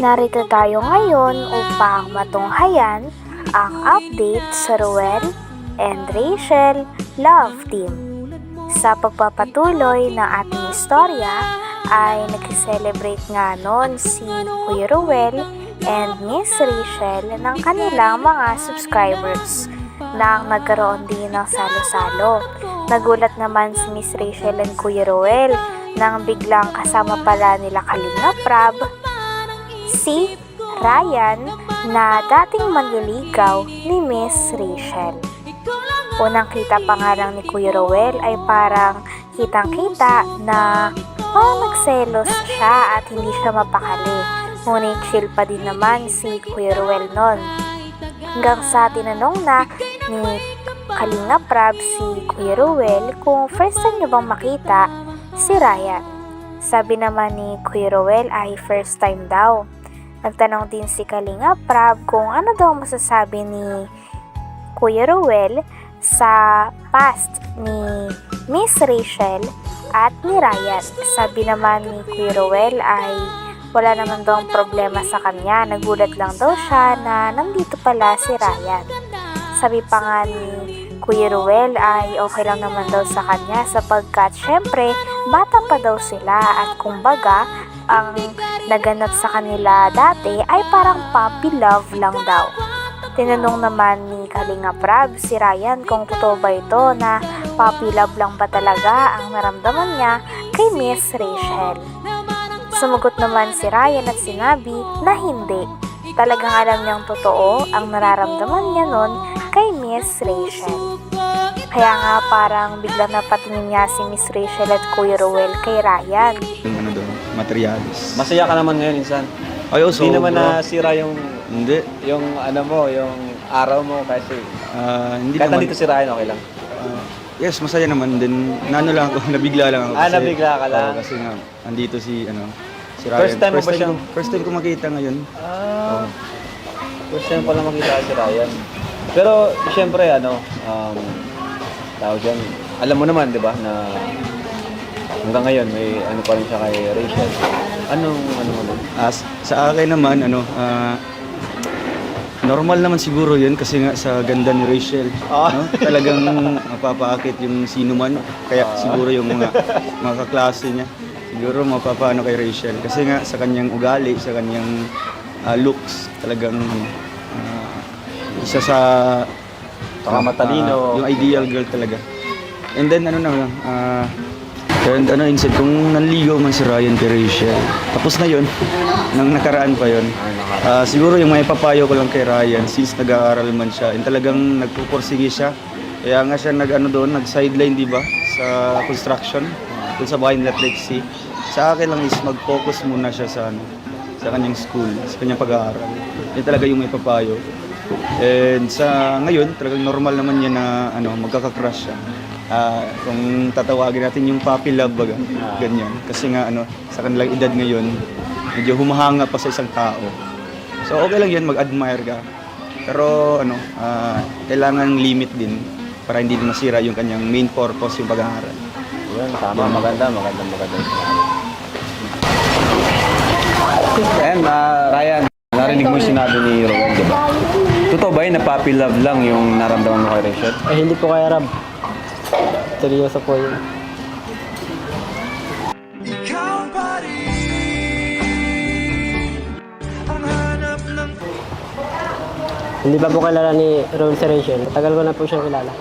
Narito tayo ngayon upang matunghayan ang update sa Ruel and Rachel Love Team. Sa pagpapatuloy ng ating istorya ay nag-celebrate nga noon si Kuya Ruel and Miss Rachel ng kanilang mga subscribers nang nagkaroon din ng salo-salo. Nagulat naman si Miss Rachel and Kuya Ruel nang biglang kasama pala nila Kalinga Prab si Ryan na dating manliligaw ni Miss Rachel. Unang kita pa nga lang ni Kuya Rowell ay parang kitang-kita na parang nagselos siya at hindi siya mapakali. Ngunit chill pa din naman si Kuya Rowell nun. Hanggang sa tinanong na ni Kalinga Prab si Kuya Rowell kung first time niya bang makita si Ryan. Sabi naman ni Kuya Rowell ay first time daw. Nagtanong din si Kalinga Prab kung ano daw masasabi ni Kuya Rowell sa past ni Miss Rachel at ni Ryan. Sabi naman ni Kuya Rowell ay wala naman daw problema sa kanya. Nagulat lang daw siya na nandito pala si Ryan. Sabi pa nga ni Kuya Ruel ay okay lang naman daw sa kanya sapagkat syempre bata pa daw sila at kumbaga ang naganap sa kanila dati ay parang puppy love lang daw. Tinanong naman ni Kalinga Prab si Ryan kung totoo ba ito na puppy love lang ba talaga ang naramdaman niya kay Miss Rachel. Sumagot naman si Ryan at sinabi na hindi. Talagang alam niyang totoo ang nararamdaman niya nun kay Miss Rachel. Kaya nga parang biglang napatingin niya si Miss Rachel at Kuya Rowell kay Ryan. yung ano doon, materialis. Masaya ka naman ngayon, insan. Ay, oh, Hindi naman nasira yung Hindi. yung ano mo, yung araw mo kasi Ah, hindi kahit naman. nandito si Ryan, okay lang. Ah, yes, masaya naman din. Nano lang ako, nabigla lang ako. Ah, nabigla ka lang? Oo, kasi nga, andito si, ano, si Ryan. First time mo ba siyang- ko- First time ko makita ngayon. Ah, first time pala makita si Ryan. Pero, siyempre, ano, um, tawag dyan, alam mo naman, di ba, na hanggang ngayon, may ano pa rin siya kay Rachel. Anong, ano mo nun? Ah, s- sa akin naman, ano, ah, normal naman siguro yun kasi nga sa ganda ni Rachel. Ah. No? Talagang mapapaakit yung sino man. Kaya siguro yung mga, mga kaklase niya. Siguro mapapaano kay Rachel. Kasi nga sa kanyang ugali, sa kanyang ah, looks, talagang ah, isa sa Saka matalino. ah, yung ideal girl talaga. And then ano na lang, ah, and ano, instead kung nanligaw man si Ryan kay Rachel, tapos na yun, nang nakaraan pa yun. Ah, siguro yung may papayo ko lang kay Ryan, since nag-aaral man siya, and talagang nagpupursige siya, kaya nga siya nag ano doon, nag-sideline di ba, sa construction, doon sa bahay nila Lexi. Sa akin lang is mag-focus muna siya sa ano, sa kanyang school, sa kanyang pag-aaral. Yan talaga yung may papayo. And sa ngayon, talagang normal naman yan na ano, magkaka-crush siya. Ah, kung tatawagin natin yung puppy love baga, ganyan. Kasi nga ano, sa kanilang edad ngayon, medyo humahanga pa sa isang tao. So okay lang yan, mag-admire ka. Pero ano, ah, kailangan limit din para hindi masira yung kanyang main purpose, yung pag-aaral. Yun, tama, maganda, maganda, maganda. Ayan, ah, Ryan, narinig mo yung sinabi ni Rowan, di ba? Totoo ba yun na puppy love lang yung naramdaman mo kay Rachel? Ay, hindi po kaya Rab. Seryoso po yun. Hindi pa po kilala ni Ron si Rachel. Tagal ko na po siyang kilala.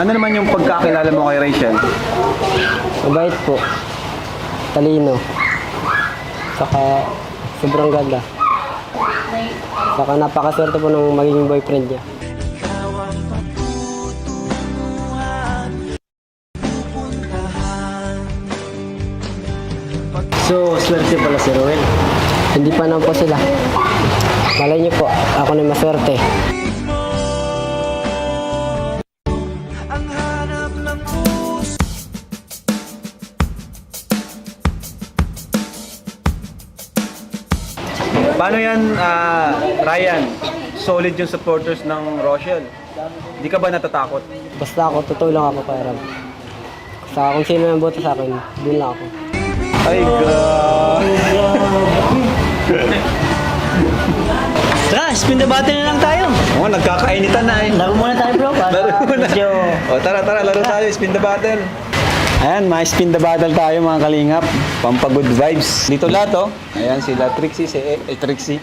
Ano naman yung pagkakilala mo kay Rachel? Mabait po. Talino. Saka sobrang ganda. Saka napakaswerte po ng magiging boyfriend niya. So, swerte pala si Roel. Hindi pa naman po sila. Malay niyo po, ako na maswerte. Paano yan, ah, Ryan? Solid yung supporters ng Rochelle. Di ka ba natatakot? Basta ako, totoo lang ako kay Rab. Saka kung sino yung boto sa akin, dun lang ako. Ay, grabe. Tara, spin the button na lang tayo. Oo, nagkakainitan na eh. Laro muna tayo bro. Para Laro muna. Medyo... O tara, tara, laro tayo. Spin the battle. Ayan, may spin the battle tayo mga kalingap. Pampagood vibes. Dito lahat oh. Ayan, sila Trixie, si e- eh, Trixie.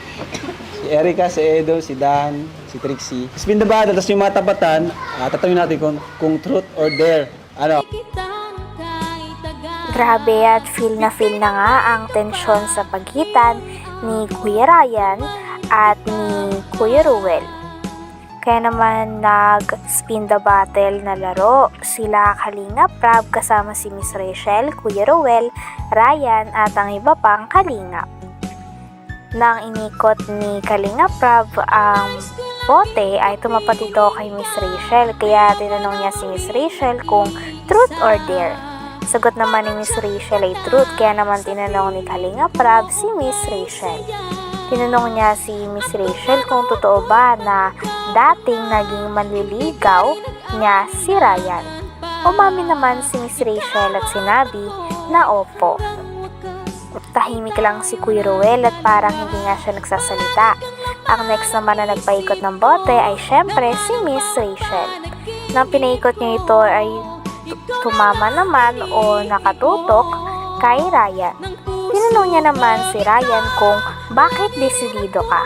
Si Erica, si Edo, si Dan, si Trixie. Spin the battle, tapos yung mga tapatan, uh, tatanungin natin kung, kung truth or dare. Ano? Grabe at feel na feel na nga ang tensyon sa pagitan ni Kuya Ryan at ni Kuya Ruel. Kaya naman nag-spin the battle na laro sila Kalinga Prab kasama si Miss Rachel, Kuya Ruel, Ryan at ang iba pang Kalingap. Nang inikot ni Kalinga Prab ang bote ay tumapat ito kay Miss Rachel kaya tinanong niya si Miss Rachel kung truth or dare. Sagot naman ni Miss Rachel ay truth kaya naman tinanong ni Kalinga Prab si Miss Rachel. Tinanong niya si Miss Rachel kung totoo ba na dating naging manliligaw niya si Ryan. Umami naman si Miss Rachel at sinabi na opo. Tahimik lang si Kuya Ruel at parang hindi nga siya nagsasalita. Ang next naman na nagpaikot ng bote ay syempre si Miss Rachel. Nang pinaikot niya ito ay tu- tumama naman o nakatutok kay Ryan. Tinanong niya naman si Ryan kung bakit desidido ka.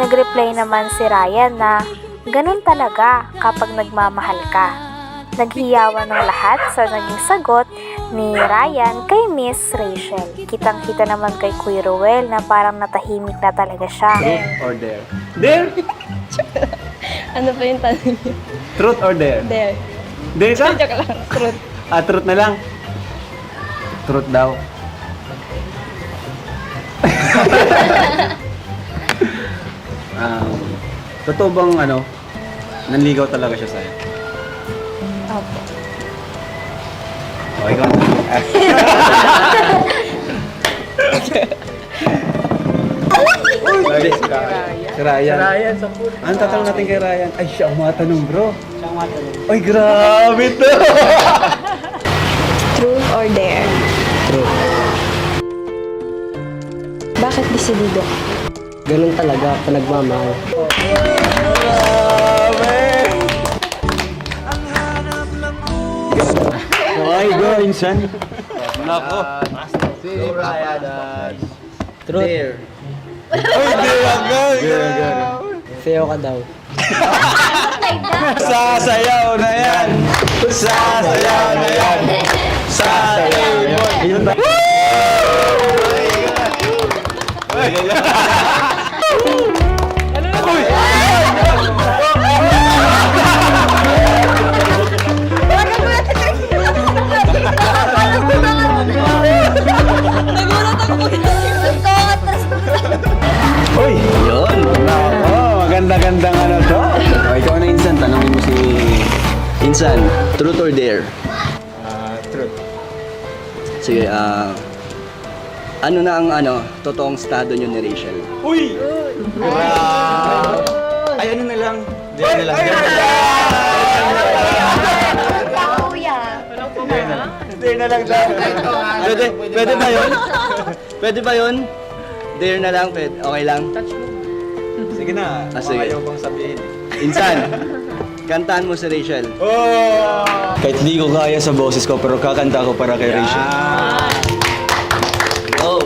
Nag-reply naman si Ryan na ganun talaga kapag nagmamahal ka. Naghiyawan ng lahat sa naging sagot ni Ryan kay Miss Rachel. Kitang-kita naman kay Kuya Ruel na parang natahimik na talaga siya. Truth or dare? Dare? Ano pa yung tanong niyo? Truth or dare? There. Dare ka? Joke lang. Truth. Ah, truth na lang. Truth daw. um, totoo bang ano, nanligaw talaga siya sa'yo? Opo. O, ikaw. Uy, si Ryan. Si Ryan. Si Ryan, sa Ano tatanong natin kay Ryan? Ay, siya ang matanong, bro. Siya ang matanong. Ay, grabe to! Truth or dare? True. Bakit desidido? Ganun talaga pa nagmamahal. Okay, go, Insan. Nako. Si Ryan. Truth. Dare. Ay, dare agad. Dare agad. Sayo ka daw. Sasayaw na yan! Sasayaw na yan! Sasayaw na yan! Uy! Yun! Nako, maganda-gandang ano to. O, ikaw na Insan, tanongin mo si Insan, truth or dare? Ah, truth. Sige, ah... ano na ang ano, totoong estado nyo ni Rachel? Uy! Grabe. Ay, ano na lang? Dare na lang. Dare na lang daw. Pwede, pwede ba yun? Pwede ba yun? Dare na lang, pwede. Okay lang? Sige na. Ah, sige. Ayaw kong sabihin. Insan, kantahan mo si Rachel. Oh! Kahit di ko kaya sa boses ko, pero kakanta ko para kay Rachel. Oh!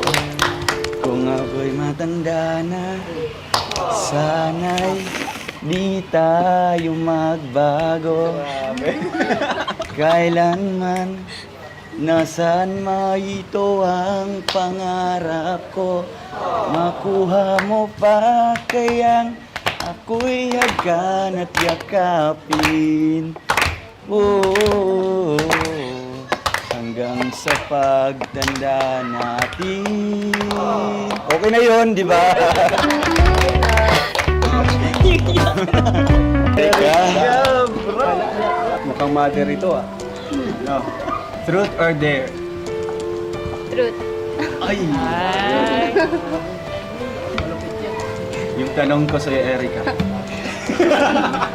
Kung ako'y matanda na, sana'y di tayo magbago. Kailanman, nasaan maito ang pangarap ko. Makuha mo pa kayang ako'y hagkan at yakapin. Oo, hanggang sa pagtanda natin. Okay na yun, di ba? mother ito ah. No. Truth or dare? Truth. Ay! Ay. yung tanong ko sa'yo, Erica.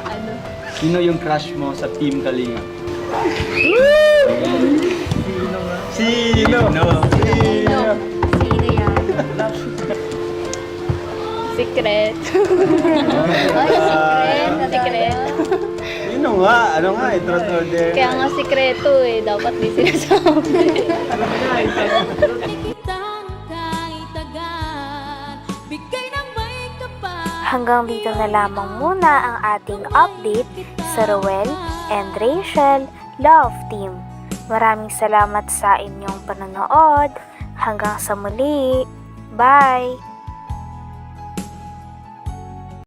ano? Sino yung crush mo sa Team Kalinga? Sino? Sino? Sino? Sino yan? Secret. Ay, secret. Nga, ano nga, eh, truth or dare. Kaya nga sikreto eh. Dapat di sinasabi. Hanggang dito na lamang muna ang ating update sa Roel and Rachel Love Team. Maraming salamat sa inyong panonood. Hanggang sa muli. Bye!